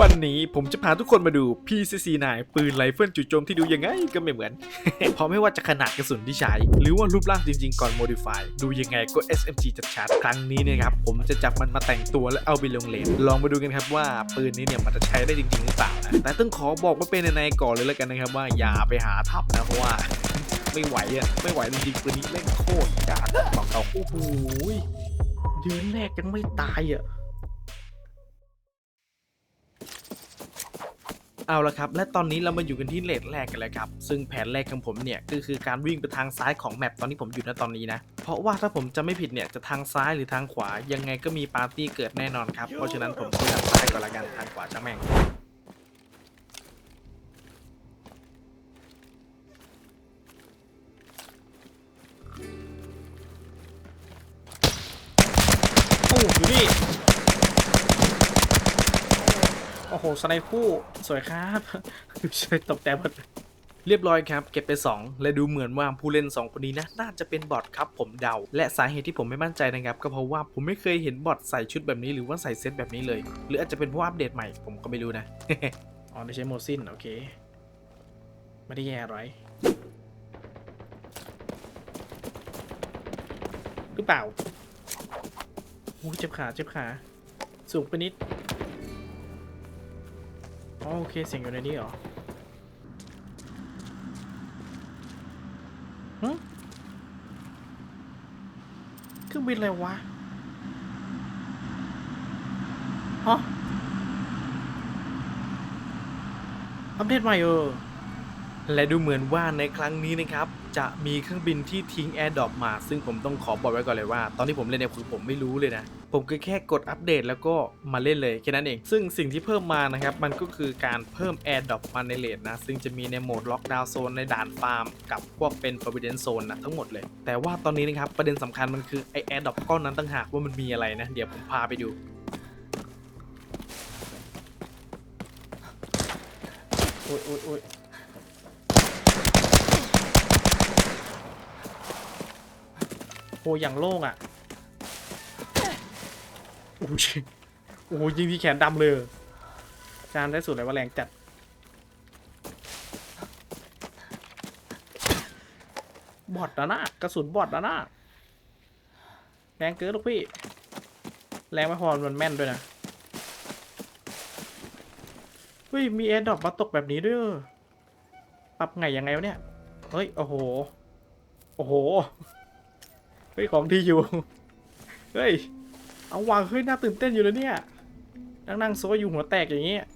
วันนี้ผมจะพาทุกคนมาดู PCC9 ปืนไรเฟิลจู่โจมที่ดูยังไงก็ไม่เหมือน เพราะไม่ว่าจะขนาดกระสุนที่ใช้ หรือว่ารูปร่างจริงๆก่อน modify ดูยังไงก็ SMG จัดชัดครั้งนี้นะครับ ผมจะจับมันมาแต่งตัวและเอาไปลงเลนลองมาดูกันครับว่าปืนนี้เนี่ยมันจะใช้ได้จริงๆหรือเปล่านะแต่ต้องขอบอกว่าเป็นในๆก่อนเลยแล้วกันนะครับว่าอย่าไปหาทับนะเพราะว่าไม่ไหวอะไม่ไหวจริงๆปืนนี้เล่นโคตรยากบอกเราโอ้โหยืนแรกยังไม่ตายอะ เอาละครับ และตอนนี้เรามาอยู่กันที่เลทแรกกันแล้วครับ ซึ่งแผนแรกของผมเนี่ยก็คือการวิ่งไปทางซ้ายของแมปตอนที่ผมอยู่ณตอนนี้นะ เพราะว่าถ้าผมจะไม่ผิดเนี่ยจะทางซ้ายหรือทางขวายังไงก็มีปาร์ตี้เกิดแน่นอนครับ เพราะฉะนั้นผมก็ทางซ้ายก่อนละกันทางขวาช่างแม่ง โอ้โหสไนป์คู่สวยครับใช่ตบแต่หมดเรียบร้อยครับ เก็บไป 2 และดูเหมือนว่าผู้เล่น 2 คนนี้นะน่าจะเป็นบอทครับผมเดา และสาเหตุที่ผมไม่มั่นใจนะครับ ก็เพราะว่าผมไม่เคยเห็นบอทใส่ชุดแบบนี้หรือว่าใส่เซตแบบนี้เลย หรืออาจจะเป็นเพราะอัปเดตใหม่ผมก็ไม่รู้นะ อ๋อได้ใช้โมซินโอเค ไม่ได้แย่อะไรหรือเปล่าโอ้เจ็บขาเจ็บขา สูงไปนิด โอเคเสียงอยู่ในนี้เหรอหึเครื่องบินอะไรวะฮะอัปเดตใหม่เออและดูเหมือนว่าในครั้งนี้นะครับ จะมีเครื่องบินที่ทิ้งแอร์ดรอปมา ซึ่งผมต้องขอบอกไว้ก่อนเลยว่า ตอนที่ผมเล่นเนี่ยคือผมไม่รู้เลยนะ ผมก็แค่กดอัปเดตแล้วก็มาเล่นเลยแค่นั้นเอง ซึ่งสิ่งที่เพิ่มมานะครับ มันก็คือการเพิ่มแอร์ดรอปมาในเลนนะ ซึ่งจะมีในโหมดล็อกดาวน์โซนในด่านฟาร์ม กับพวกเป็น Forbidden Zone นะทั้งหมดเลย แต่ว่าตอนนี้นะครับประเด็นสำคัญมันคือไอแอร์ดรอปก้อนนั้นต่างหากว่ามันมีอะไรนะ เดี๋ยวผมพาไปดูโอ้ยโอ้ยโอ้ย โหอย่างโล่งอะโอ้ยโอ้ยิงที่แขนดำเลยจานได้สุดเลยว่าแรงจัดบอดนะนะกระสุนบอดนะนะแรงเกินลูกพี่ แรงไม่พอมันแม่นด้วยนะเฮ้ยมีแอร์ดรอปมาตกแบบนี้ด้วยปรับไงยังไงวะเนี่ย เฮ้ย โอ้โห โอ้โห เฮ้ยของดีอยู่ เฮ้ย เอาวางเฮ้ยน่าตื่นเต้นอยู่เลยเนี่ย นั่งนั่งโซอยู่หัวแตกอย่างเงี้ย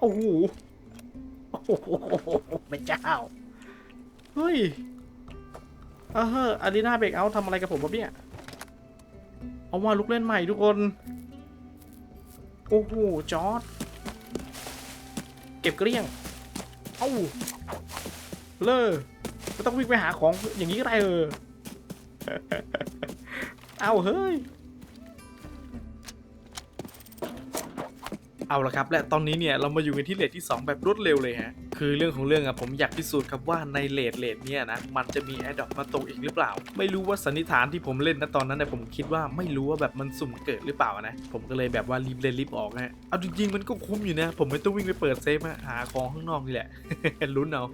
โอ้โหโอ้โหพระเจ้า เฮ้ยเออเฮ้ออารีนาเบรกเอาทำอะไรกับผมวะเนี่ย เอาว่าลุกเล่นใหม่ทุกคน โอ้โห จอร์ดเก็บเกลี้ยง เอ้า เลอไม่ต้องวิ่งไปหาของอย่างนี้ก็ได้เออ เอาเฮ้ย เอาละครับ และตอนนี้เนี่ยเรามาอยู่กันที่เลทที่ 2 แบบรวดเร็วเลยฮะ คือเรื่องของเรื่องอะผมอยากพิสูจน์ครับว่าในเลทเลทเนี่ยนะ มันจะมีแอดดอปมาตกอีกหรือเปล่า ไม่รู้ว่าสันนิษฐานที่ผมเล่นนะตอนนั้นเนี่ยผมคิดว่าไม่รู้ว่าแบบมันสุ่มเกิดหรือเปล่านะ ผมก็เลยแบบว่ารีบเล่นรีบออกฮะ เอาจริงๆมันก็คุ้มอยู่นะ ผมไม่ต้องวิ่งไปเปิดเซฟอะหาของข้างนอกนี่แหละลุ้นเอา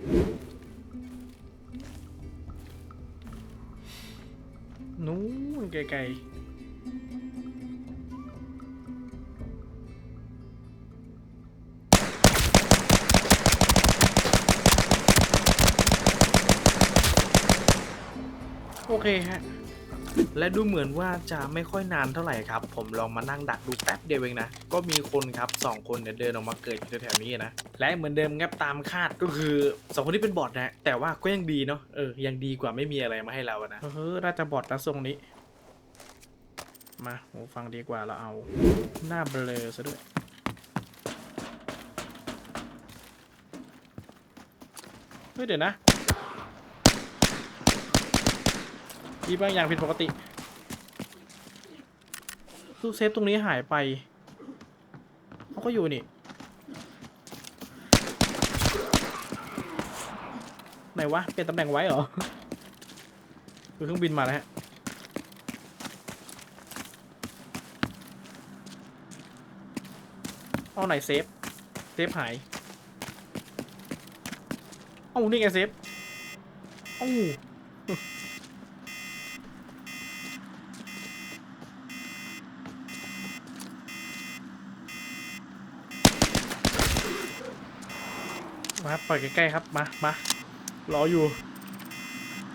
นู้นไกลๆ โอเคฮะ และดูเหมือนว่าจะไม่ค่อยนานเท่าไหร่ครับ ผมลองมานั่งดักดูแป๊บเดียวเองนะ ก็มีคนครับสองคนเนี่ยเดินออกมาเกิดอยู่แถวๆนี้นะ และเหมือนเดิมครับตามคาดก็คือสองคนที่เป็นบอทนะแต่ว่าก็ยังดีเนาะเออยังดีกว่าไม่มีอะไรมาให้เราอะนะเออน่าจะบอดนะทรงนี้ มาหูฟังดีกว่าเราเอา หน้าเบลอซะด้วยเฮ้ยเดี๋ยวนะ มีบางอย่างผิดปกติตู้เซฟตรงนี้หายไปเขาก็อยู่นี่ ไหนวะ เป็นตำแหน่งไว้เหรอคือเครื่องบินมาแล้วฮะเอาไหนเซฟ เซฟหาย เอ้านี่ไงเซฟ เอ้า ปล่อยใกล้ๆครับ มา มารออยู่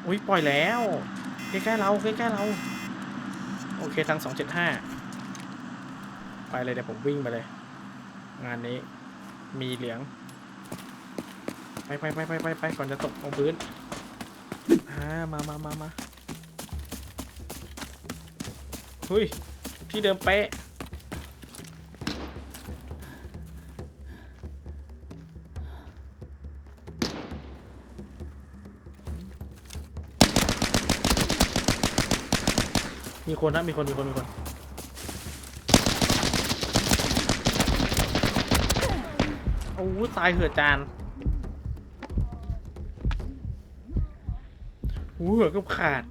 อุ้ยปล่อยแล้ว ใกล้ๆเรา ใกล้ๆเรา โอเคทางสองเจ็ดห้า ไปเลยเดี๋ยวผมวิ่งไปเลย งานนี้ มีเหลียงไปไปไปไปไปไปก่อนจะตกลงพื้นอ่ามามามามาเฮ้ย ที่เดิมเป๊ะ มีคนนะมีคนมีคนมีคนโอ้ตายเหือะจานโอ้เกือบขาด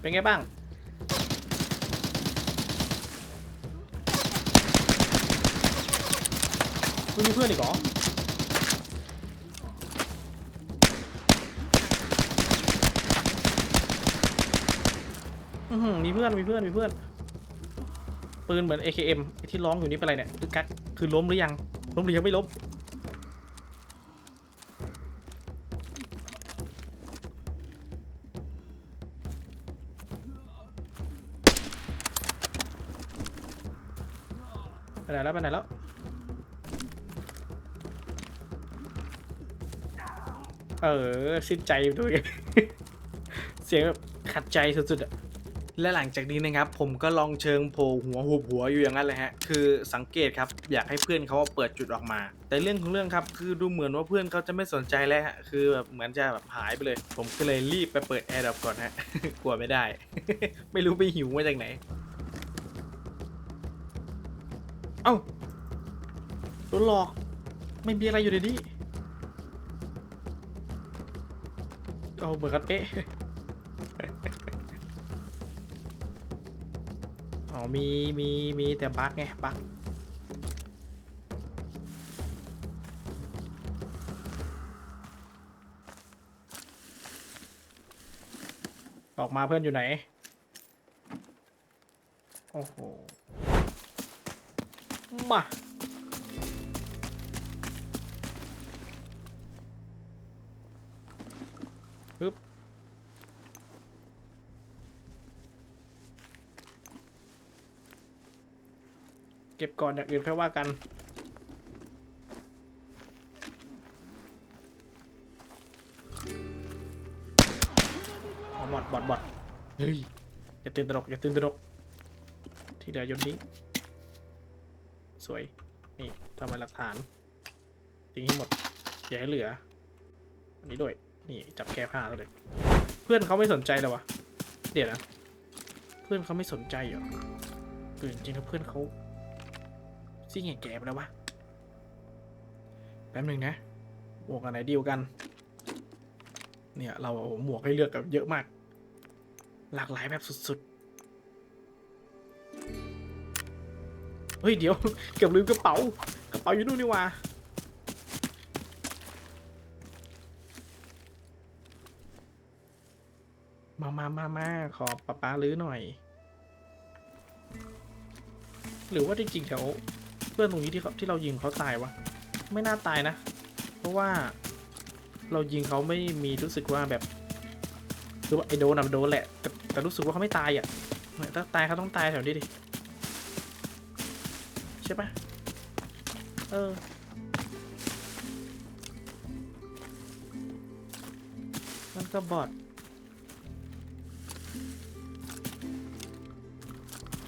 เป็นไงบ้างคุณมีเพื่อนอีกเหรอ อือหือมีเพื่อนมีเพื่อนมีเพื่อน ปืนเหมือน AKM ไอ้ที่ร้องอยู่นี่เป็นอะไรเนี่ยคือกักคือล้มหรือยังล้มหรือยังไม่ล้มไปไหนแล้วไปไหนแล้วเออสิ้นใจด้วย เสียงแบบขัดใจสุดๆอะ และหลังจากนี้นะครับผมก็ลองเชิงโผล่หัวหุบหัวอยู่อย่างนั้นเลยฮะคือสังเกตครับอยากให้เพื่อนเขาเปิดจุดออกมา แต่เรื่องของเรื่องครับคือดูเหมือนว่าเพื่อนเขาจะไม่สนใจแล้วฮะคือแบบเหมือนจะแบบหายไปเลย ผมก็เลยรีบไปเปิดแอร์ดับก่อนฮะกลัวไม่ได้ ไม่รู้ไปหิวมาจากไหน เอ้าโดนหลอก ไม่มีอะไรอยู่ในนี้เอาเหมือนกันเป๊ะ อ๋อ มี มี มีแต่บั๊กไง บั๊กออกมาเพื่อนอยู่ไหน โอ้โห มา เก็บก่อนอย่างอื่นค่อยว่ากันเอาบอดบอดบอดเฮ้ย อย่าตื่นตระหนกอย่าตื่นตระหนกที่เหลือโยนทิ้งสวย นี่ทำไมหลักฐานทิ้งให้หมด อย่าให้เหลือ อันนี้ด้วย นี่จับแก้ผ้าแล้วเลย เพื่อนเขาไม่สนใจเลยวะ เดี๋ยวนะ เพื่อนเขาไม่สนใจเหรอเออจริงๆแล้วเพื่อนเขา ซิ่งแก่แก่ไปแล้ววะ แป๊บหนึ่งนะ หมวกอันไหนดีลกัน เนี่ย เราหมวกให้เลือกแบบเยอะมาก หลากหลายแบบสุดๆ เฮ้ย เดี๋ยว เกือบลืมกระเป๋า กระเป๋าอยู่นู่นนี่ว่ามามามามาขอป้าป้าลื้อหน่อย หรือว่าจริงๆแถว พื่อนตรงนี้ที่เขาที่เรายิงเขาตายวะ ไม่น่าตายนะ เพราะว่าเรายิงเขาไม่มีรู้สึกว่าแบบคือว่าไอโดนอะโดนแหละ แต่แต่รู้สึกว่าเขาไม่ตายอะเนี่ยถ้าตายเขาต้องตายแถวนี้ดิใช่ปะเออมันก็บอด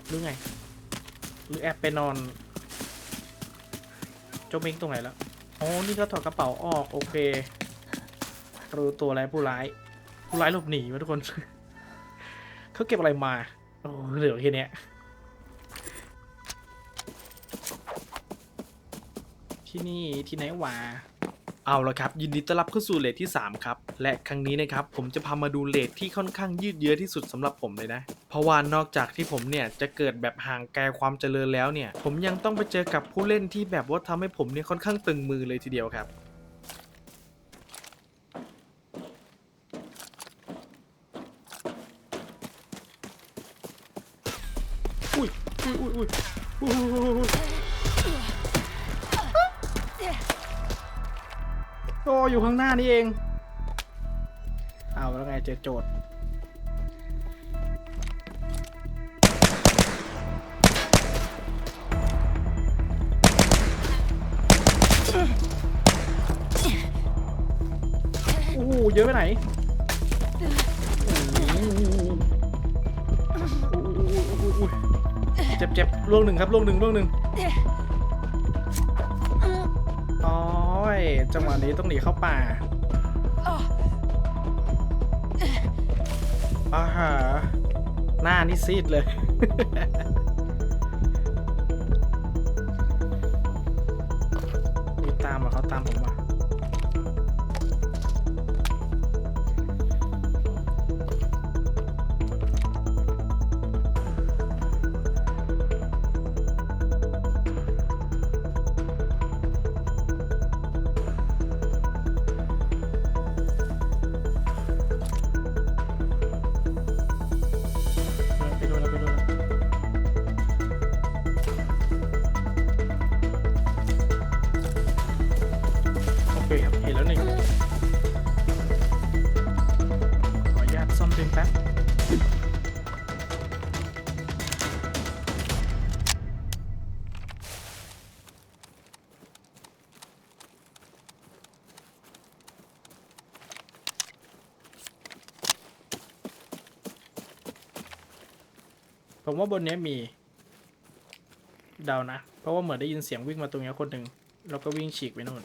หรือไงหรือแอบไปนอน จ้าเม้งตรงไหนแล้วอ๋อนี่ก็ถอดกระเป๋าออกโอเครู้ตัวแล้วผู้ร้าย ผู้ร้ายหลบหนีมาทุกคน เขาเก็บอะไรมาโอ้เหลือแค่เนี้ยที่นี่ที่ไหนวะ เอาละครับยินดีต้อนรับเข้าสู่เลทที่ 3 ครับ และครั้งนี้นะครับผมจะพามาดูเลทที่ค่อนข้างยืดเยื้อที่สุดสำหรับผมเลยนะ เพราะว่านอกจากที่ผมเนี่ยจะเกิดแบบห่างไกลความเจริญแล้วเนี่ย ผมยังต้องไปเจอกับผู้เล่นที่แบบว่าทำให้ผมเนี่ยค่อนข้างตึงมือเลยทีเดียวครับอุ้ยอุ้ยอุ้ยอุ้ย ออยู่ข้างหน้านี่เอง เอาแล้วไงเจอโจทย์โอ้โหเยอะไปไหนเจ็บเจ็บล่วงหนึ่งครับล่วงหนึ่งล่วงหนึ่ง จังหวะนี้ต้องหนีเข้าป่าอ่าฮะหน้านี่ซีดเลย ผมว่าบนนี้มีเดานะ เพราะว่าเหมือนได้ยินเสียงวิ่งมาตรงนี้คนหนึ่งแล้วก็วิ่งฉีกไปนู่น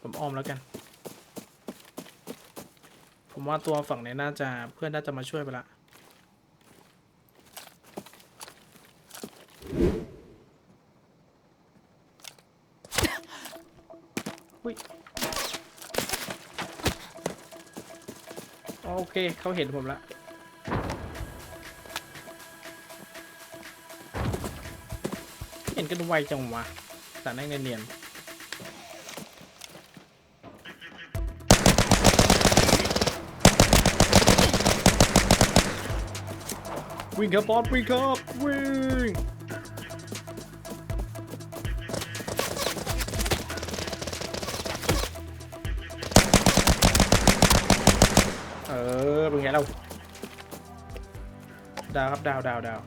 ผมอ้อมแล้วกัน ผมว่าตัวฝั่งนี้น่าจะเพื่อนน่าจะมาช่วยไปละโอเคเขาเห็นผมละ กันไวจังวะแต่นั่งเนียนๆวิ่งครับบอสวิ่งครับวิ่งเออเป็นไงเราดาวครับดาวดาวดาว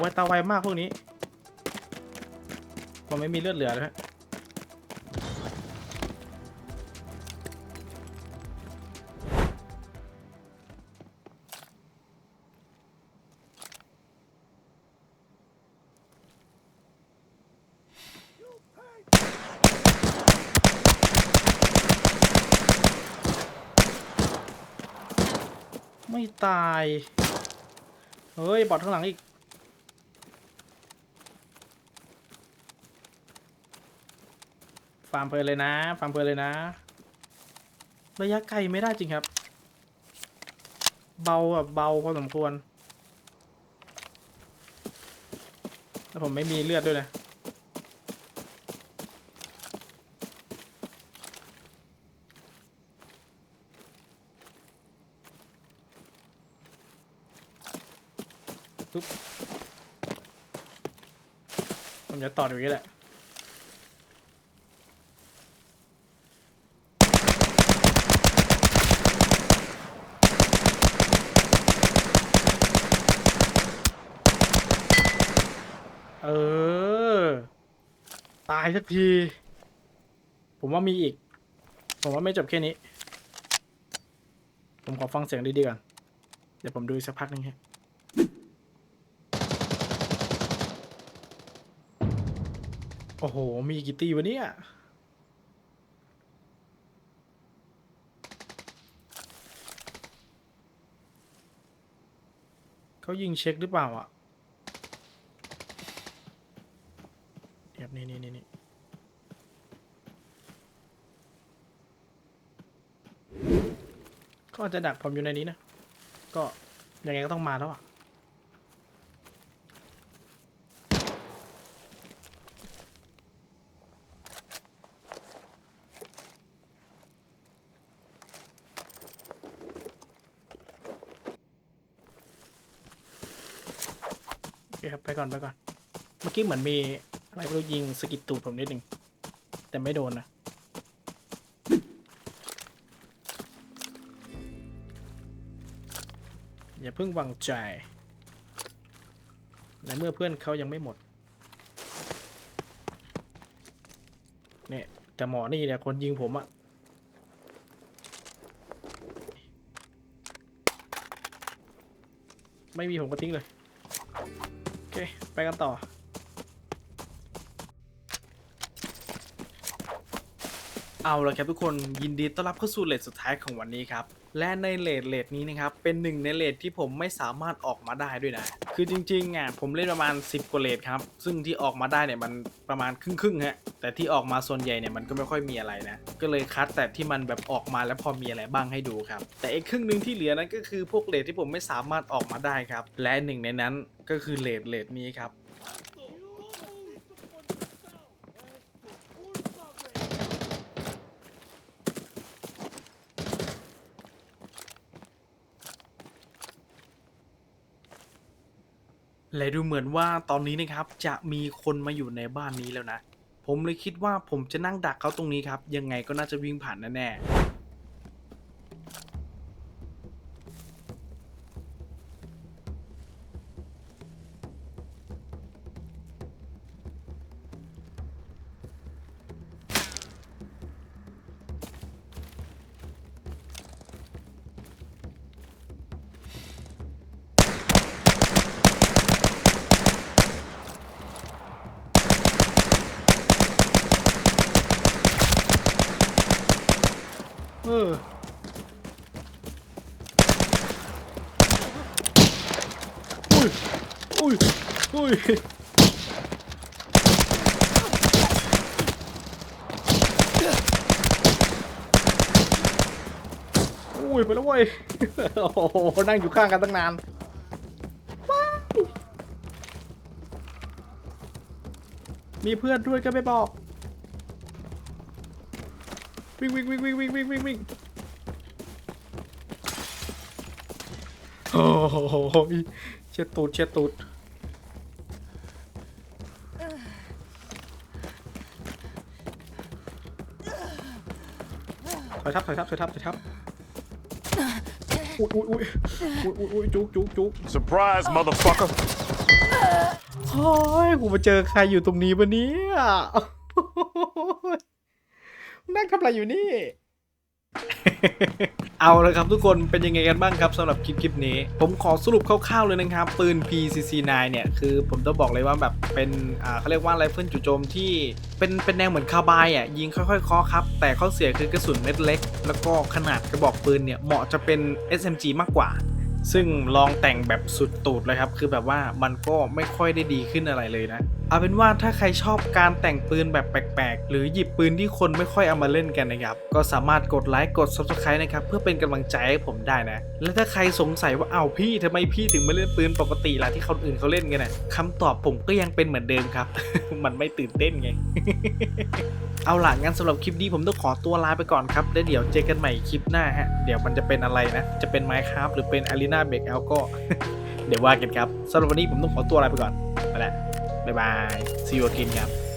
ไวตาไวมากพวกนี้มันไม่มีเลือดเหลือแล้วฮะไม่ตาย เฮ้ย บอดข้างหลังอีก ฟาร์มเพลินเลยนะ ฟาร์มเพลินเลยนะ ระยะไกลไม่ได้จริงครับ เบาแบบเบาพอสมควร แล้วผมไม่มีเลือดด้วยนะผมจะต่ออยู่อย่างนี้แหละ เออ ตายสักที ผมว่ามีอีก ผมว่าไม่จบแค่นี้ ผมขอฟังเสียงดีๆก่อน เดี๋ยวผมดูสักพักหนึงฮะโอ้โห มีกี่ตีวะเนี่ย เขายิงเช็คหรือเปล่าอะ เดี๋ยวนี่นี่นี่นี่ก็อาจจะดักผมอยู่ในนี้นะ ก็ยังไงก็ต้องมาแล้วอะโอเคครับไปก่อนไปก่อน เมื่อกี้เหมือนมี อะไรไม่รู้ยิงสกิดตูดผมนิดหนึ่งแต่ไม่โดนนะอย่าเพิ่งวางใจในเมื่อเพื่อนเขายังไม่หมดเนี่ยแต่หมอนี่เนี่ยคนยิงผมอะไม่มีผมก็ทิ้งเลย โอเค ไปกันต่อ เอาละครับทุกคนยินดีต้อนรับเข้าสู่เลทสุดท้ายของวันนี้ครับ และในเลทเลทนี้นะครับ เป็นหนึ่งในเลทที่ผมไม่สามารถออกมาได้ด้วยนะ คือจริงๆอะผมเล่นประมาณ 10กว่าเลทครับ ซึ่งที่ออกมาได้เนี่ยมันประมาณครึ่งๆฮะแต่ที่ออกมาส่วนใหญ่เนี่ยมันก็ไม่ค่อยมีอะไรนะ ก็เลยคัดแต่ที่มันแบบออกมาแล้วพอมีอะไรบ้างให้ดูครับ แต่อีกครึ่งหนึ่งที่เหลือนั้นก็คือพวกเลทที่ผมไม่สามารถออกมาได้ครับ และหนึ่งในนั้นก็คือเลทเลทนี้ครับ และดูเหมือนว่าตอนนี้นะครับจะมีคนมาอยู่ในบ้านนี้แล้วนะ ผมเลยคิดว่าผมจะนั่งดักเขาตรงนี้ครับ ยังไงก็น่าจะวิ่งผ่านแน่ๆ อุ้ยไปแล้วเว้ย โอ้โห นั่งอยู่ข้างกันตั้งนานว้ายมีเพื่อนด้วยก็ไม่บอก วิ่งวิ่งวิ่งวิ่งวิ่งวิ่งวิ่งวิ่งโอ้โหเช็ดตูดเช็ดตูดถอยทับถอยทับถอยทับถอยทับ อุ้ยอุ้ยอุ้ยอุ้ยอุ้ยอุ้ยจุกจุกจุก Surprise, motherfucker. เฮ้ยกูมาเจอใครอยู่ตรงนี้ปะเนี่ยนั่งทำอะไรอยู่นี่ เอาละครับทุกคนเป็นยังไงกันบ้างครับสำหรับคลิปคลิปนี้ ผมขอสรุปคร่าวๆเลยนะครับ ปืน PCC9 เนี่ย คือผมต้องบอกเลยว่าแบบเป็นอ่าเขาเรียกว่าไรเฟิลจู่โจมที่เป็นเป็นแนวเหมือนคาร์บายอะยิงค่อยๆเคาะครับ แต่ข้อเสียคือกระสุนเม็ดเล็ก แล้วก็ขนาดกระบอกปืนเนี่ย เหมาะจะเป็น SMG มากกว่า ซึ่งลองแต่งแบบสุดตูดเลยครับ คือแบบว่ามันก็ไม่ค่อยได้ดีขึ้นอะไรเลยนะ เอาเป็นว่าถ้าใครชอบการแต่งปืนแบบแปลกๆ หรือหยิบปืนที่คนไม่ค่อยเอามาเล่นกันนะครับ ก็สามารถกดไลค์กด subscribe นะครับ เพื่อเป็นกำลังใจให้ผมได้นะ และถ้าใครสงสัยว่าเอาวพี่ทำไมพี่ถึงไม่เล่นปืนปกติล่ะที่คนอื่นเขาเล่นกันนะคำตอบผมก็ยังเป็นเหมือนเดิมครับ มันไม่ตื่นเต้นไง เอาล่ะงั้นสำหรับคลิปนี้ผมต้องขอตัวลาไปก่อนครับแล้วเดี๋ยวเจอกันใหม่คลิปหน้าฮะ เดี๋ยวมันจะเป็นอะไรนะ จะเป็น Minecraft หรือเป็น Arena b r e a k o u t ก็ เดี๋ยวว่ากันครับสำหรับวันนี้ผมต้องขอตัวลาไปก่อนไปละบ๊ายบาย see you again ครับ